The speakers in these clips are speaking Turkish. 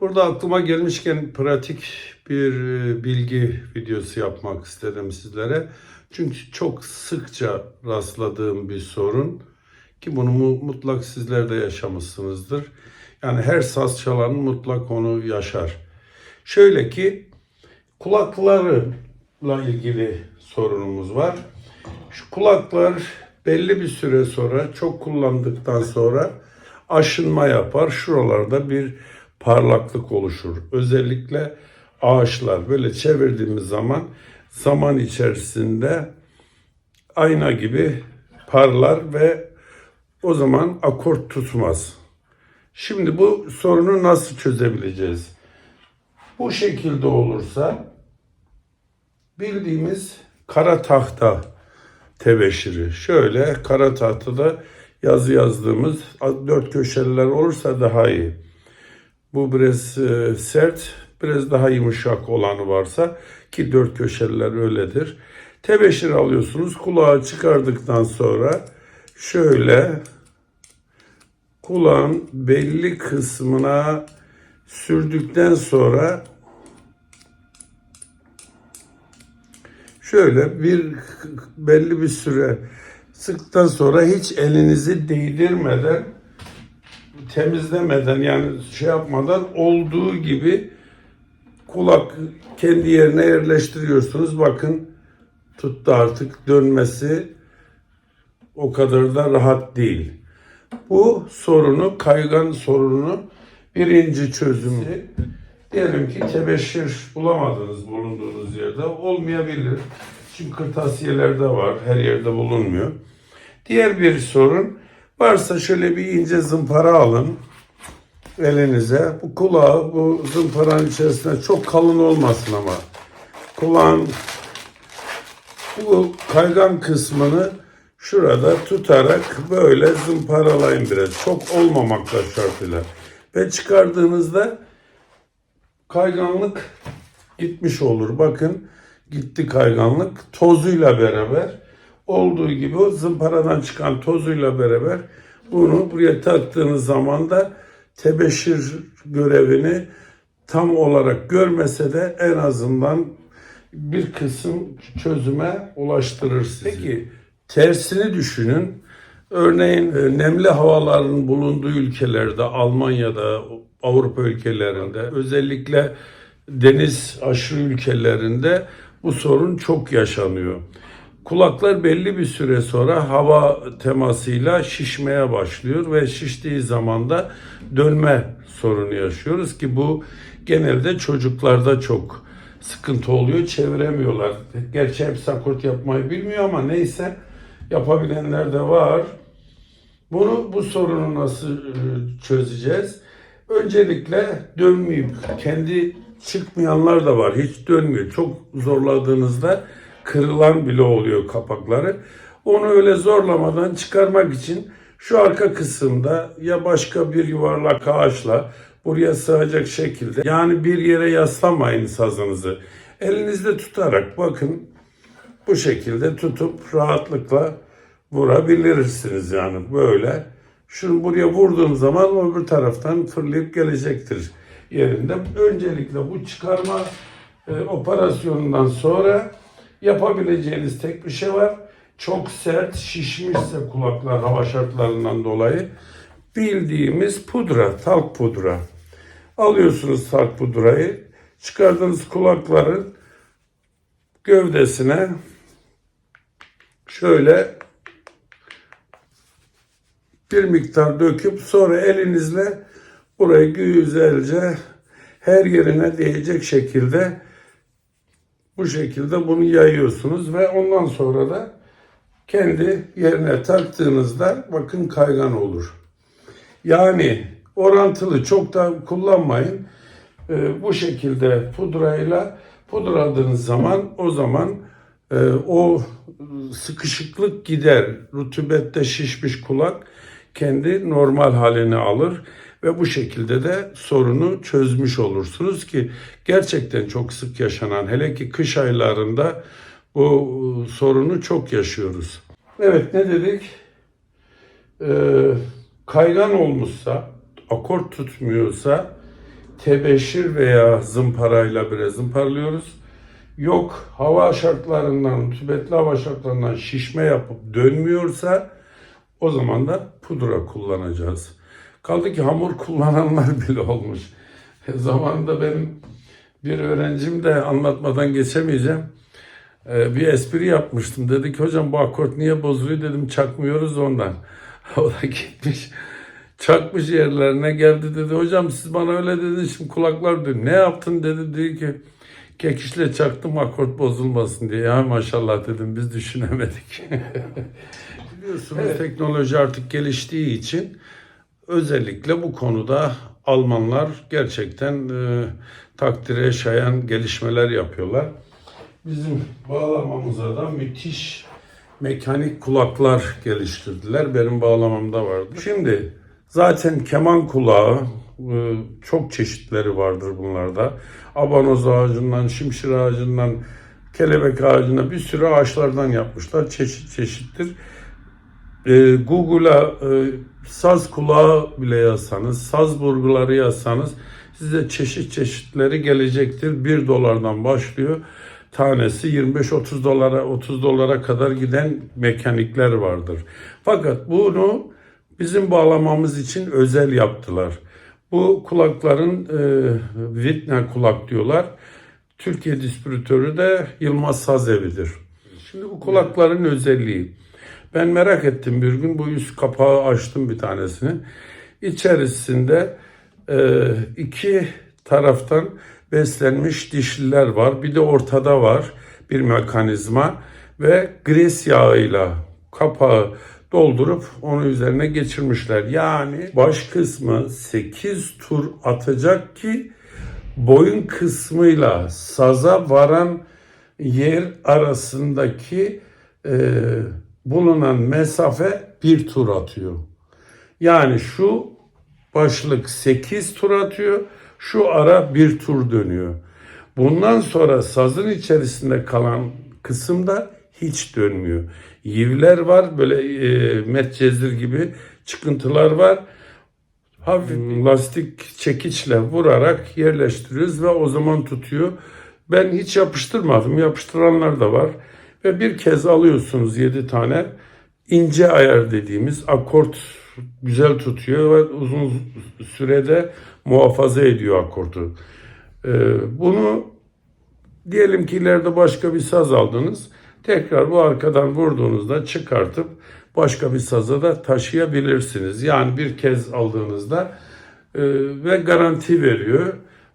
Burada aklıma gelmişken pratik bir e, bilgi videosu yapmak istedim sizlere. Çünkü çok sıkça rastladığım bir sorun ki bunu mu- mutlak sizler de yaşamışsınızdır. Yani her saz çalan mutlak onu yaşar. Şöyle ki kulaklarla ilgili sorunumuz var. Şu kulaklar belli bir süre sonra çok kullandıktan sonra aşınma yapar. Şuralarda bir parlaklık oluşur. Özellikle ağaçlar böyle çevirdiğimiz zaman zaman içerisinde ayna gibi parlar ve o zaman akort tutmaz. Şimdi bu sorunu nasıl çözebileceğiz? Bu şekilde olursa bildiğimiz kara tahta tebeşiri. Şöyle kara tahtada yazı yazdığımız dört köşeliler olursa daha iyi. Bu biraz e, sert, biraz daha yumuşak olanı varsa ki dört köşeliler öyledir. Tebeşir alıyorsunuz. Kulağı çıkardıktan sonra şöyle kulağın belli kısmına sürdükten sonra şöyle bir belli bir süre sıktıktan sonra hiç elinizi değdirmeden temizlemeden yani şey yapmadan olduğu gibi kulak kendi yerine yerleştiriyorsunuz. Bakın tuttu artık dönmesi o kadar da rahat değil. Bu sorunu, kaygan sorunu birinci çözümü diyelim ki tebeşir bulamadınız bulunduğunuz yerde olmayabilir. Çünkü kırtasiyelerde var, her yerde bulunmuyor. Diğer bir sorun varsa şöyle bir ince zımpara alın elinize. Bu kulağı bu zımparanın içerisinde çok kalın olmasın ama kulağın bu kaygan kısmını şurada tutarak böyle zımparalayın biraz. Çok olmamakla şartıyla. Ve çıkardığınızda kayganlık gitmiş olur. Bakın gitti kayganlık tozuyla beraber olduğu gibi o zımparadan çıkan tozuyla beraber bunu buraya taktığınız zaman da tebeşir görevini tam olarak görmese de en azından bir kısım çözüme ulaştırır sizi. Peki tersini düşünün. Örneğin e, nemli havaların bulunduğu ülkelerde, Almanya'da, Avrupa ülkelerinde, özellikle deniz aşırı ülkelerinde bu sorun çok yaşanıyor. Kulaklar belli bir süre sonra hava temasıyla şişmeye başlıyor ve şiştiği zaman da dönme sorunu yaşıyoruz ki bu genelde çocuklarda çok sıkıntı oluyor. Çeviremiyorlar. Gerçi hepsi akort yapmayı bilmiyor ama neyse yapabilenler de var. Bunu bu sorunu nasıl e, çözeceğiz? Öncelikle dönmeyip kendi çıkmayanlar da var. Hiç dönmüyor. Çok zorladığınızda kırılan bile oluyor kapakları. Onu öyle zorlamadan çıkarmak için şu arka kısımda ya başka bir yuvarlak ağaçla buraya sığacak şekilde yani bir yere yaslamayın sazınızı. Elinizde tutarak bakın bu şekilde tutup rahatlıkla vurabilirsiniz yani böyle. Şunu buraya vurduğum zaman öbür taraftan fırlayıp gelecektir yerinde. Öncelikle bu çıkarma e, operasyonundan sonra yapabileceğiniz tek bir şey var. Çok sert şişmişse kulaklar hava şartlarından dolayı bildiğimiz pudra, talk pudra. Alıyorsunuz talk pudrayı, çıkardığınız kulakların gövdesine şöyle bir miktar döküp sonra elinizle burayı güzelce her yerine değecek şekilde bu şekilde bunu yayıyorsunuz ve ondan sonra da kendi yerine taktığınızda bakın kaygan olur. Yani orantılı çok da kullanmayın. Ee, bu şekilde pudrayla pudradığınız zaman o zaman e, o sıkışıklık gider. Rutubette şişmiş kulak kendi normal halini alır ve bu şekilde de sorunu çözmüş olursunuz ki gerçekten çok sık yaşanan hele ki kış aylarında bu sorunu çok yaşıyoruz. Evet ne dedik? Ee, kaygan olmuşsa, akort tutmuyorsa tebeşir veya zımparayla bile zımparalıyoruz. Yok hava şartlarından, tübetli hava şartlarından şişme yapıp dönmüyorsa o zaman da pudra kullanacağız. Kaldı ki hamur kullananlar bile olmuş. Zamanında benim bir öğrencim de anlatmadan geçemeyeceğim. Ee, bir espri yapmıştım. Dedi ki hocam bu akort niye bozuluyor dedim çakmıyoruz ondan. O da gitmiş çakmış yerlerine geldi dedi hocam siz bana öyle dediniz şimdi kulaklar dönüyor. Ne yaptın dedi dedi ki kekişle çaktım akort bozulmasın diye. Ya maşallah dedim biz düşünemedik. Biliyorsunuz teknoloji artık geliştiği için özellikle bu konuda Almanlar gerçekten e, takdire şayan gelişmeler yapıyorlar. Bizim bağlamamıza da müthiş mekanik kulaklar geliştirdiler. Benim bağlamamda vardı. Şimdi zaten keman kulağı e, çok çeşitleri vardır bunlarda. Abanoz ağacından, şimşir ağacından, kelebek ağacına bir sürü ağaçlardan yapmışlar. Çeşit çeşittir. E, Google'a e, saz kulağı bile yazsanız, saz burguları yazsanız size çeşit çeşitleri gelecektir. 1 dolardan başlıyor. Tanesi 25-30 dolara 30 dolara kadar giden mekanikler vardır. Fakat bunu bizim bağlamamız için özel yaptılar. Bu kulakların e, Wittner kulak diyorlar. Türkiye distribütörü de Yılmaz Saz Evi'dir. Şimdi bu kulakların özelliği. Ben merak ettim bir gün bu üst kapağı açtım bir tanesini. İçerisinde e, iki taraftan beslenmiş dişliler var. Bir de ortada var bir mekanizma ve gres yağıyla kapağı doldurup onu üzerine geçirmişler. Yani baş kısmı 8 tur atacak ki boyun kısmıyla saza varan yer arasındaki e, bulunan mesafe bir tur atıyor. Yani şu başlık 8 tur atıyor, şu ara bir tur dönüyor. Bundan sonra sazın içerisinde kalan kısımda hiç dönmüyor. Yivler var, böyle e, metcezir gibi çıkıntılar var. Hafif lastik çekiçle vurarak yerleştiriyoruz ve o zaman tutuyor. Ben hiç yapıştırmadım. Yapıştıranlar da var. Ve bir kez alıyorsunuz 7 tane ince ayar dediğimiz akort güzel tutuyor ve uzun sürede muhafaza ediyor akortu. Ee, bunu diyelim ki ileride başka bir saz aldınız. Tekrar bu arkadan vurduğunuzda çıkartıp başka bir saza da taşıyabilirsiniz. Yani bir kez aldığınızda e, ve garanti veriyor.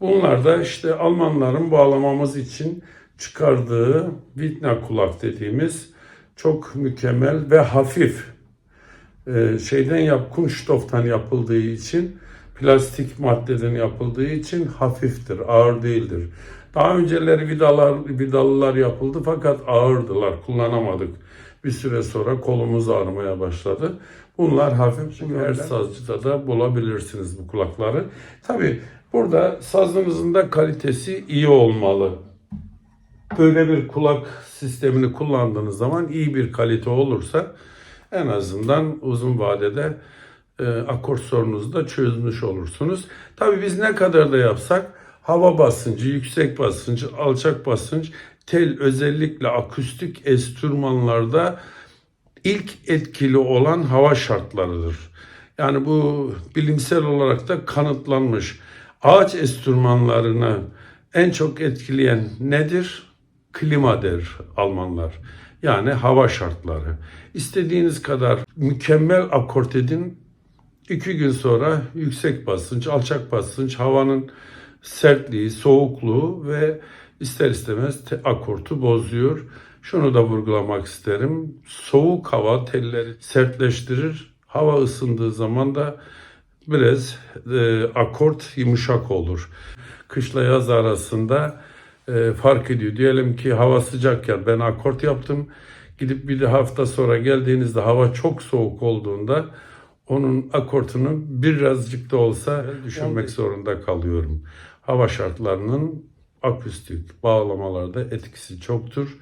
Bunlar da işte Almanların bağlamamız için çıkardığı Wittner kulak dediğimiz çok mükemmel ve hafif e, şeyden yap kunststoftan yapıldığı için plastik maddeden yapıldığı için hafiftir, ağır değildir. Daha önceleri vidalar, vidalılar yapıldı fakat ağırdılar, kullanamadık. Bir süre sonra kolumuz ağrımaya başladı. Bunlar hafif, Şimdi her sazcıda da bulabilirsiniz bu kulakları. Tabi burada sazınızın da kalitesi iyi olmalı. Böyle bir kulak sistemini kullandığınız zaman iyi bir kalite olursa en azından uzun vadede e, akort sorununuzu da çözmüş olursunuz. Tabii biz ne kadar da yapsak hava basıncı, yüksek basıncı, alçak basınç tel özellikle akustik enstrümanlarda ilk etkili olan hava şartlarıdır. Yani bu bilimsel olarak da kanıtlanmış. Ağaç enstrümanlarını en çok etkileyen nedir? Klima der Almanlar. Yani hava şartları. İstediğiniz kadar mükemmel akort edin. İki gün sonra yüksek basınç, alçak basınç, havanın sertliği, soğukluğu ve ister istemez te- akortu bozuyor. Şunu da vurgulamak isterim. Soğuk hava telleri sertleştirir. Hava ısındığı zaman da biraz e, akort yumuşak olur. Kışla yaz arasında e, fark ediyor. Diyelim ki hava sıcakken ben akort yaptım. Gidip bir de hafta sonra geldiğinizde hava çok soğuk olduğunda onun akortunu birazcık da olsa düşünmek zorunda kalıyorum. Hava şartlarının akustik bağlamalarda etkisi çoktur.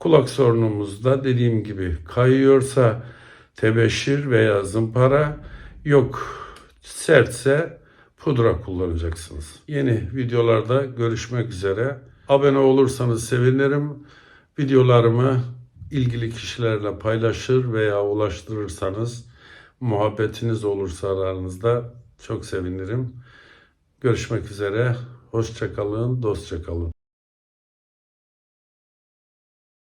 Kulak sorunumuzda dediğim gibi kayıyorsa tebeşir veya zımpara yok sertse pudra kullanacaksınız. Yeni videolarda görüşmek üzere. Abone olursanız sevinirim. Videolarımı ilgili kişilerle paylaşır veya ulaştırırsanız muhabbetiniz olursa aranızda çok sevinirim. Görüşmek üzere. Hoşçakalın, dostça kalın.